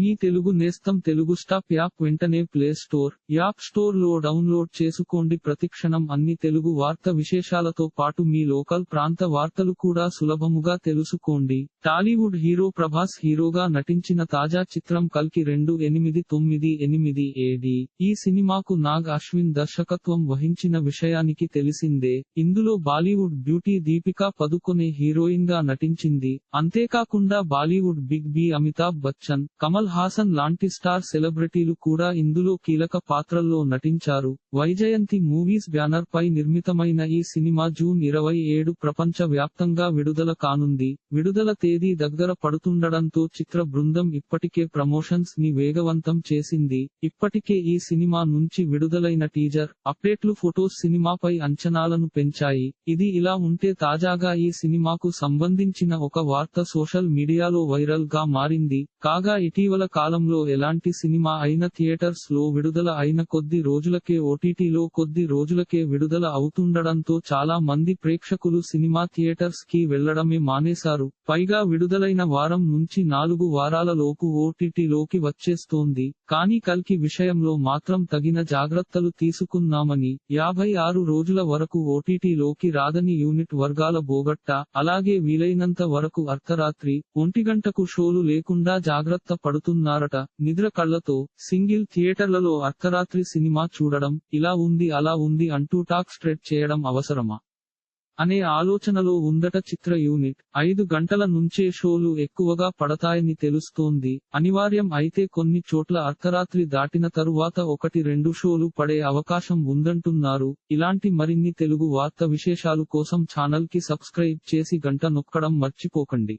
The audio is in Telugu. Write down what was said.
మీ తెలుగు నేస్తం తెలుగు స్టాప్ యాప్ వెంటనే ప్లే స్టోర్ యాప్ స్టోర్లో డౌన్లోడ్ చేసుకోండి. ప్రతిక్షణం అన్ని తెలుగు వార్త విశేషాలతో పాటు మీ లోకల్ ప్రాంత వార్తలు కూడా సులభముగా తెలుసుకోండి. టాలీవుడ్ హీరో ప్రభాస్ హీరోగా నటించిన తాజా చిత్రం కల్కి రెండు ఎనిమిది తొమ్మిది ఎనిమిది ఏడి. ఈ సినిమాకు నాగ్ అశ్విన్ దర్శకత్వం వహించిన విషయానికి తెలిసిందే. ఇందులో బాలీవుడ్ బ్యూటీ దీపికా పదుకొనే హీరోయిన్గా నటించింది. అంతేకాకుండా Bollywood big B Amitabh Bachchan Kamal Haasan లాంటి స్టార్ సెలబ్రిటీలు కూడా ఇందులో కీలక పాత్రల్లో నటించారు. వైజయంతి మూవీస్ బ్యానర్ పై నిర్మితమైన ఈ సినిమా జూన్ ఇరవై ఏడు ప్రపంచ వ్యాప్తంగా విడుదల కానుంది. విడుదల తేదీ దగ్గర పడుతుండడంతో చిత్ర బృందం ఇప్పటికే ప్రమోషన్స్ని వేగవంతం చేసింది. ఇప్పటికే ఈ సినిమా నుంచి విడుదలైన టీజర్ అప్డేట్లు ఫొటోస్ సినిమాపై అంచనాలను పెంచాయి. ఇది ఇలా ఉంటే తాజాగా ఈ సినిమాకు సంబంధించిన ఒక వార్త సోషల్ మీడియాలో వైరల్గా మారింది. కాగా ఇటీవల కాలంలో ఎలాంటి సినిమా అయిన థియేటర్స్లో విడుదల అయిన కొద్ది రోజులకే ఓటీటీలో కొద్ది రోజులకే విడుదల అవుతుండడంతో చాలా మంది ప్రేక్షకులు సినిమా థియేటర్స్కి వెళ్ళడమే మానేశారు. పైగా విడుదలైన వారం నుంచి నాలుగు వారాల లోపు ఓటీటీలోకి వచ్చేస్తోంది. కానీ కల్కి విషయంలో మాత్రం తగిన జాగ్రత్తలు తీసుకున్నామని యాభై ఆరు రోజుల వరకు ఓటీటీలోకి రాదని యూనిట్ వర్గాల బోగట్ట అలాగే వీలైనంత వరకు అర్ధరాత్రి ఒంటిగంటకు షోలు లేకుండా జాగ్రత్త పడు పడుతున్నారట. నిద్ర కళ్ళతో సింగిల్ థియేటర్లలో అర్ధరాత్రి సినిమా చూడడం ఇలా ఉంది అలా ఉంది అంటూ టాక్ స్ట్రెట్ చేయడం అవసరమా? అనే ఆలోచనలో ఉందట చిత్ర యూనిట్. ఐదు గంటల నుంచే షోలు ఎక్కువగా పడతాయని తెలుస్తోంది. అనివార్యం అయితే కొన్ని చోట్ల అర్ధరాత్రి దాటిన తరువాత ఒకటి రెండు షోలు పడే అవకాశం ఉందంటున్నారు. ఇలాంటి మరిన్ని తెలుగు వార్త విశేషాలు కోసం ఛానల్కి సబ్స్క్రైబ్ చేసి గంట నొక్కడం మర్చిపోకండి.